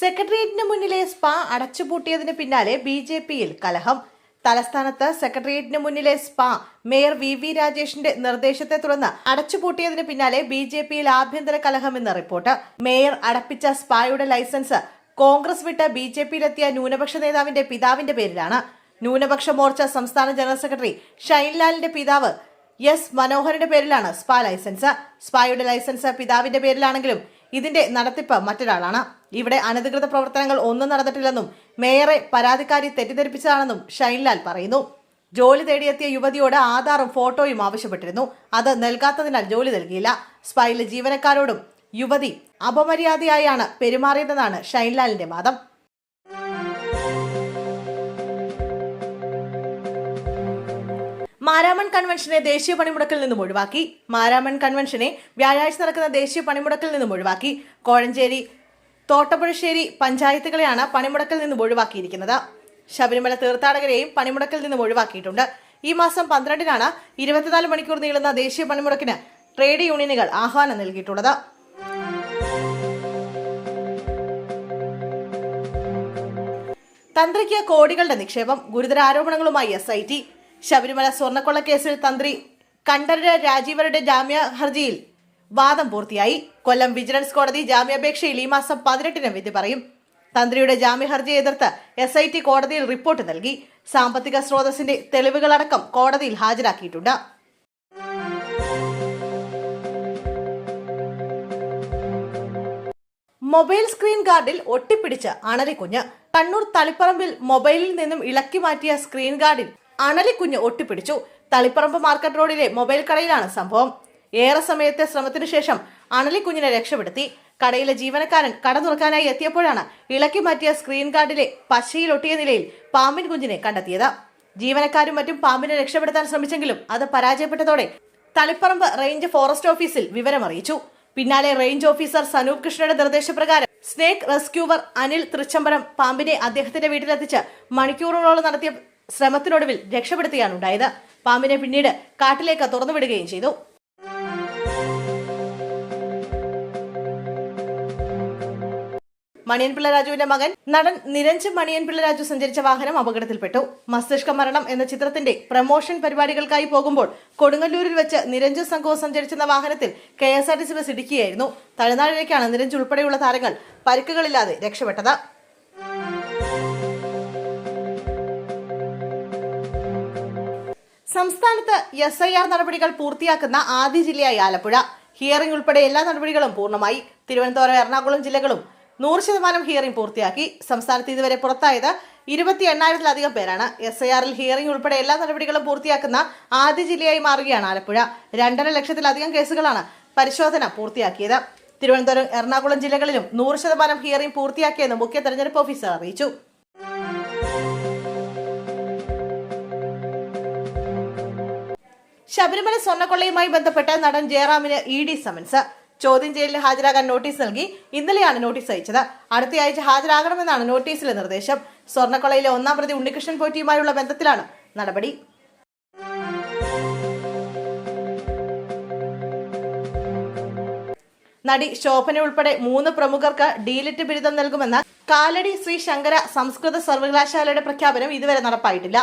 സെക്രട്ടേറിയറ്റിന് മുന്നിലെ സ്പാ അടച്ചുപൂട്ടിയതിന് പിന്നാലെ ബി ജെ പിയിൽ കലഹം. തലസ്ഥാനത്ത് സെക്രട്ടേറിയറ്റിന് മുന്നിലെ സ്പാ മേയർ വി വി രാജേഷിന്റെ നിർദ്ദേശത്തെ തുടർന്ന് അടച്ചുപൂട്ടിയതിന് പിന്നാലെ ബി ജെ പിയിൽ ആഭ്യന്തര കലഹമെന്ന് റിപ്പോർട്ട്. മേയർ അടപ്പിച്ച സ്പായുടെ ലൈസൻസ് കോൺഗ്രസ് വിട്ട് ബി ജെ പിയിലെത്തിയ ന്യൂനപക്ഷ നേതാവിന്റെ പിതാവിന്റെ പേരിലാണ്. ന്യൂനപക്ഷ മോർച്ച സംസ്ഥാന ജനറൽ സെക്രട്ടറി ഷൈൻലാലിന്റെ പിതാവ് എസ് മനോഹറിന്റെ പേരിലാണ് സ്പാ ലൈസൻസ്. സ്പായുടെ ലൈസൻസ് പിതാവിന്റെ പേരിലാണെങ്കിലും ഇതിന്റെ നടത്തിപ്പ് മറ്റൊരാളാണ്. ഇവിടെ അനധികൃത പ്രവർത്തനങ്ങൾ ഒന്നും നടന്നിട്ടില്ലെന്നും മേയറെ പരാതിക്കാരി തെറ്റിദ്ധരിപ്പിച്ചതാണെന്നും ഷൈൻലാൽ പറയുന്നു. ജോലി തേടിയെത്തിയ യുവതിയോട് ആധാറും ഫോട്ടോയും ആവശ്യപ്പെട്ടിരുന്നു. അത് നൽകാത്തതിനാൽ ജോലി നൽകിയില്ല. സ്പൈലെ ജീവനക്കാരോടും യുവതി അപമര്യാദയായാണ് പെരുമാറിയതെന്നാണ് ഷൈൻലാലിന്റെ വാദം. മാരാമൺ കൺവെൻഷനെ ദേശീയ പണിമുടക്കിൽ നിന്നും ഒഴിവാക്കി. മാരാമൺ കൺവെൻഷനെ വ്യാഴാഴ്ച നടക്കുന്ന ദേശീയ പണിമുടക്കിൽ നിന്നും ഒഴിവാക്കി. കോഴഞ്ചേരി തോട്ടപ്പുഴശ്ശേരി പഞ്ചായത്തുകളെയാണ് പണിമുടക്കിൽ നിന്നും ഒഴിവാക്കിയിരിക്കുന്നത്. ശബരിമല തീർത്ഥാടകരെയും പണിമുടക്കിൽ നിന്നും ഒഴിവാക്കിയിട്ടുണ്ട്. ഈ മാസം പന്ത്രണ്ടിനാണ് ഇരുപത്തിനാല് മണിക്കൂർ നീളുന്ന ദേശീയ പണിമുടക്കിന് ട്രേഡ് യൂണിയനുകൾ ആഹ്വാനം നൽകിയിട്ടുള്ളത്. തന്ത്രിക്ക് കോടികളുടെ നിക്ഷേപം ഗുരുതര ആരോപണങ്ങളുമായി എസ് ഐ ടി ശബരിമല സ്വർണക്കൊള്ള കേസിൽ തന്ത്രി കണ്ഠരര് രാജീവരുടെ ജാമ്യ ഹർജിയിൽ വാദം പൂർത്തിയായി. കൊല്ലം വിജിലൻസ് കോടതി ജാമ്യാപേക്ഷയിൽ ഈ മാസം പതിനെട്ടിന് വിധി പറയും. തന്ത്രിയുടെ ജാമ്യ ഹർജി എതിർത്ത് എസ് ഐ ടി കോടതിയിൽ റിപ്പോർട്ട് നൽകി. സാമ്പത്തിക സ്രോതസ്സിന്റെ തെളിവുകളടക്കം കോടതിയിൽ ഹാജരാക്കിയിട്ടുണ്ട്. മൊബൈൽ സ്ക്രീൻ ഗാർഡിൽ ഒട്ടിപ്പിടിച്ച് അണലിക്കുഞ്ഞ്. കണ്ണൂർ തളിപ്പറമ്പിൽ മൊബൈലിൽ നിന്നും ഇളക്കി മാറ്റിയ സ്ക്രീൻ ഗാർഡിൽ അണലിക്കുഞ്ഞ് ഒട്ടിപ്പിടിച്ചു. തളിപ്പറമ്പ് മാർക്കറ്റ് റോഡിലെ മൊബൈൽ കടയിലാണ് സംഭവം. ഏറെ സമയത്തെ ശ്രമത്തിനു ശേഷം അണലിക്കുഞ്ഞിനെ രക്ഷപ്പെടുത്തി. കടയിലെ ജീവനക്കാരൻ കട തുറക്കാനായി എത്തിയപ്പോഴാണ് ഇളക്കി മാറ്റിയ സ്ക്രീൻ ഗാർഡിലെ പശയിലൊട്ടിയ നിലയിൽ പാമ്പിൻ കുഞ്ഞിനെ കണ്ടെത്തിയത്. ജീവനക്കാരും മറ്റും പാമ്പിനെ രക്ഷപ്പെടുത്താൻ ശ്രമിച്ചെങ്കിലും അത് പരാജയപ്പെട്ടതോടെ തളിപ്പറമ്പ് റേഞ്ച് ഫോറസ്റ്റ് ഓഫീസിൽ വിവരമറിയിച്ചു. പിന്നാലെ റേഞ്ച് ഓഫീസർ സനൂപ് കൃഷ്ണയുടെ നിർദ്ദേശപ്രകാരം സ്നേക് റെസ്ക്യൂവർ അനിൽ തൃച്ചംബരം പാമ്പിനെ അദ്ദേഹത്തിന്റെ വീട്ടിലെത്തിച്ച് മണിക്കൂറുകളോളം നടത്തിയ ശ്രമത്തിനൊടുവിൽ രക്ഷപ്പെടുത്തുകയാണ് ഉണ്ടായത്. പാമ്പിനെ പിന്നീട് കാട്ടിലേക്ക് തുറന്നുവിടുകയും ചെയ്തു. മണിയൻപിള്ള രാജുവിന്റെ മകൻ നടൻ നിരഞ്ജൻ മണിയൻപിള്ള രാജു സഞ്ചരിച്ച വാഹനം അപകടത്തിൽപ്പെട്ടു. മസ്തിഷ്ക മരണം എന്ന ചിത്രത്തിന്റെ പ്രമോഷൻ പരിപാടികൾക്കായി പോകുമ്പോൾ കൊടുങ്ങല്ലൂരിൽ വെച്ച് നിരഞ്ജു സംഘവും സഞ്ചരിച്ചിരുന്ന വാഹനത്തിൽ K S R T C bus ഇടിക്കുകയായിരുന്നു തമിഴ്നാട്ടിലേക്കാണ് നിരഞ്ജ് ഉൾപ്പെടെയുള്ള താരങ്ങൾ പരിക്കുകളില്ലാതെ രക്ഷപ്പെട്ടത്. സംസ്ഥാനത്ത് എസ് ഐ ആർ നടപടികൾ പൂർത്തിയാക്കുന്ന ആദ്യ ജില്ലയായി ആലപ്പുഴ. ഹിയറിംഗ് ഉൾപ്പെടെ എല്ലാ നടപടികളും പൂർണമായി. തിരുവനന്തപുരം എറണാകുളം ജില്ലകളും നൂറ് ശതമാനം ഹിയറിംഗ് പൂർത്തിയാക്കി. സംസ്ഥാനത്ത് ഇതുവരെ പുറത്തായത് ഇരുപത്തി എണ്ണായിരത്തിലധികം പേരാണ്. എസ് ഐ ആറിൽ ഹിയറിംഗ് ഉൾപ്പെടെ എല്ലാ നടപടികളും പൂർത്തിയാക്കുന്ന ആദ്യ ജില്ലയായി മാറുകയാണ് ആലപ്പുഴ. രണ്ടര ലക്ഷത്തിലധികം കേസുകളാണ് പരിശോധന പൂർത്തിയാക്കിയത്. തിരുവനന്തപുരം എറണാകുളം ജില്ലകളിലും നൂറ് ശതമാനം ഹിയറിംഗ് പൂർത്തിയാക്കിയെന്ന് മുഖ്യ തെരഞ്ഞെടുപ്പ് ഓഫീസർ അറിയിച്ചു. ശബരിമല സ്വർണക്കൊള്ളയുമായി ബന്ധപ്പെട്ട നടൻ ജയറാമിന് ഇ ഡി സമൻസ്. ചോദ്യം ചെയ്യലിൽ ഹാജരാകാൻ നോട്ടീസ് നൽകി. ഇന്നലെയാണ് നോട്ടീസ് അയച്ചത്. അടുത്തയാഴ്ച ഹാജരാകണമെന്നാണ് നോട്ടീസിലെ നിർദ്ദേശം. സ്വർണക്കൊള്ളയിലെ ഒന്നാം പ്രതി ഉണ്ണികൃഷ്ണൻ പോറ്റിയുമായുള്ള ബന്ധത്തിലാണ് നടപടി. നടി ശോഭന ഉൾപ്പെടെ മൂന്ന് പ്രമുഖർക്ക് ഡീലിറ്റ് ബിരുദം നൽകുമെന്ന കാലടി ശ്രീ ശങ്കര സംസ്കൃത സർവകലാശാലയുടെ പ്രഖ്യാപനം ഇതുവരെ നടപ്പായിട്ടില്ല.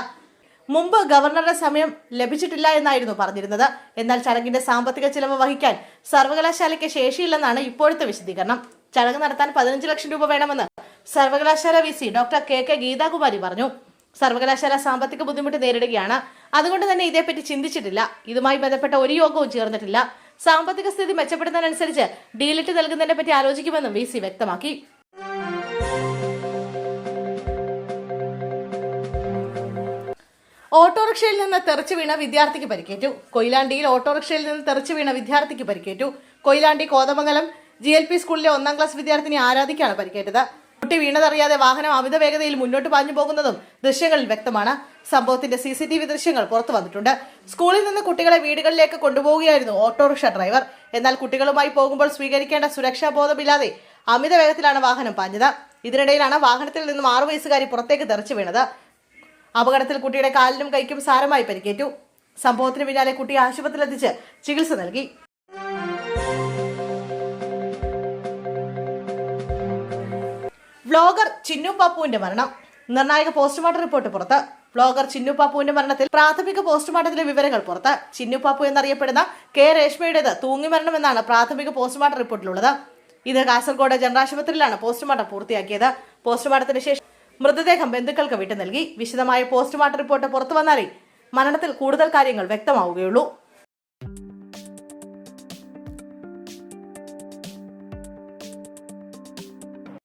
മുമ്പ് ഗവർണറുടെ സമയം ലഭിച്ചിട്ടില്ല എന്നായിരുന്നു പറഞ്ഞിരുന്നത്. എന്നാൽ ചടങ്ങിന്റെ സാമ്പത്തിക ചിലവ് വഹിക്കാൻ സർവകലാശാലയ്ക്ക് ശേഷിയില്ലെന്നാണ് ഇപ്പോഴത്തെ വിശദീകരണം. ചടങ്ങ് നടത്താൻ പതിനഞ്ച് ലക്ഷം രൂപ വേണമെന്ന് സർവകലാശാല V C doctor K K Geethakumari പറഞ്ഞു. സർവകലാശാല സാമ്പത്തിക ബുദ്ധിമുട്ട് നേരിടുകയാണ്. അതുകൊണ്ട് തന്നെ ഇതേപ്പറ്റി ചിന്തിച്ചിട്ടില്ല. ഇതുമായി ബന്ധപ്പെട്ട ഒരു യോഗവും ചേർന്നിട്ടില്ല. സാമ്പത്തിക സ്ഥിതി മെച്ചപ്പെടുന്നതിനനുസരിച്ച് ഡീലിറ്റ് നൽകുന്നതിനെ പറ്റി ആലോചിക്കുമെന്നും വി വ്യക്തമാക്കി. ഓട്ടോറിക്ഷയിൽ നിന്ന് തെറിച്ചു വീണ വിദ്യാർത്ഥിക്ക് പരിക്കേറ്റു. കൊയിലാണ്ടിയിൽ ഓട്ടോറിക്ഷയിൽ നിന്ന് തെറിച്ചു വീണ വിദ്യാർത്ഥിക്ക് പരിക്കേറ്റു. Koyilandy Kothamangalam G L P സ്കൂളിലെ ഒന്നാം ക്ലാസ് വിദ്യാർത്ഥിനി ആരാധിക്കാണ് പരിക്കേറ്റത്. കുട്ടി വീണതറിയാതെ വാഹനം അമിത വേഗതയിൽ മുന്നോട്ട് പാഞ്ഞു പോകുന്നതും ദൃശ്യങ്ങളിൽ വ്യക്തമാണ്. സംഭവത്തിന്റെ സി സി ടി വി ദൃശ്യങ്ങൾ പുറത്തു വന്നിട്ടുണ്ട്. സ്കൂളിൽ നിന്ന് കുട്ടികളെ വീടുകളിലേക്ക് കൊണ്ടുപോവുകയായിരുന്നു ഓട്ടോറിക്ഷ ഡ്രൈവർ. എന്നാൽ കുട്ടികളുമായി പോകുമ്പോൾ സ്വീകരിക്കേണ്ട സുരക്ഷാ ബോധമില്ലാതെ അമിത വേഗത്തിലാണ് വാഹനം പാഞ്ഞത്. ഇതിനിടയിലാണ് വാഹനത്തിൽ നിന്നും ആറു വയസ്സുകാരി പുറത്തേക്ക് തെറിച്ചു വീണത്. അപകടത്തിൽ കുട്ടിയുടെ കാലിനും കൈക്കും സാരമായി പരിക്കേറ്റു. സംഭവത്തിന് പിന്നാലെ കുട്ടിയെ ആശുപത്രിയിലെത്തിച്ച് ചികിത്സ നൽകി. വ്ലോഗർ ചിന്നു പാപ്പുവിന്റെ മരണം. നിർണായക പോസ്റ്റ്മോർട്ടം റിപ്പോർട്ട് പുറത്ത്. വ്ലോഗർ ചിന്നു പാപ്പുവിന്റെ മരണത്തിൽ പ്രാഥമിക പോസ്റ്റ്മോർട്ടത്തിലെ വിവരങ്ങൾ പുറത്ത്. ചിന്നു പാപ്പു എന്നറിയപ്പെടുന്ന കെ രേഷ്മയുടേത് മരണമെന്നാണ് പ്രാഥമിക പോസ്റ്റ്മോർട്ടം റിപ്പോർട്ടിലുള്ളത്. ഇത് കാസർഗോഡ് ജനറാശുപത്രിയിലാണ് പോസ്റ്റ്മോർട്ടം പൂർത്തിയാക്കിയത്. പോസ്റ്റ്മോർട്ടത്തിന് ശേഷം മൃതദേഹം ബന്ധുക്കൾക്ക് വിട്ടു നൽകി. വിശദമായ പോസ്റ്റ്മോർട്ടം റിപ്പോർട്ട് പുറത്തു വന്നാലേ മരണത്തിൽ കൂടുതൽ കാര്യങ്ങൾ വ്യക്തമാവുകയുള്ളൂ.